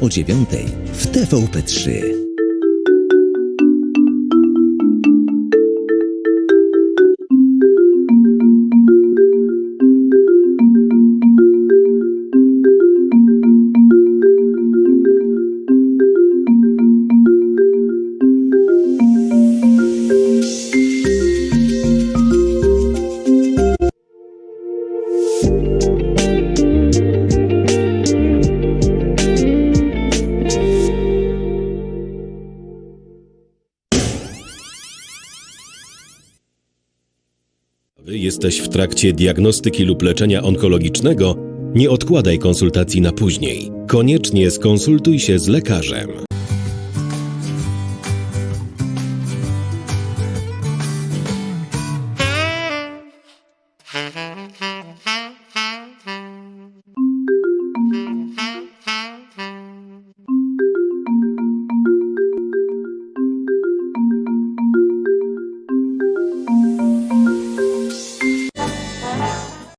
o dziewiątej w TVP3. Jesteś w trakcie diagnostyki lub leczenia onkologicznego? Nie odkładaj konsultacji na później. Koniecznie skonsultuj się z lekarzem. Mm-hmm.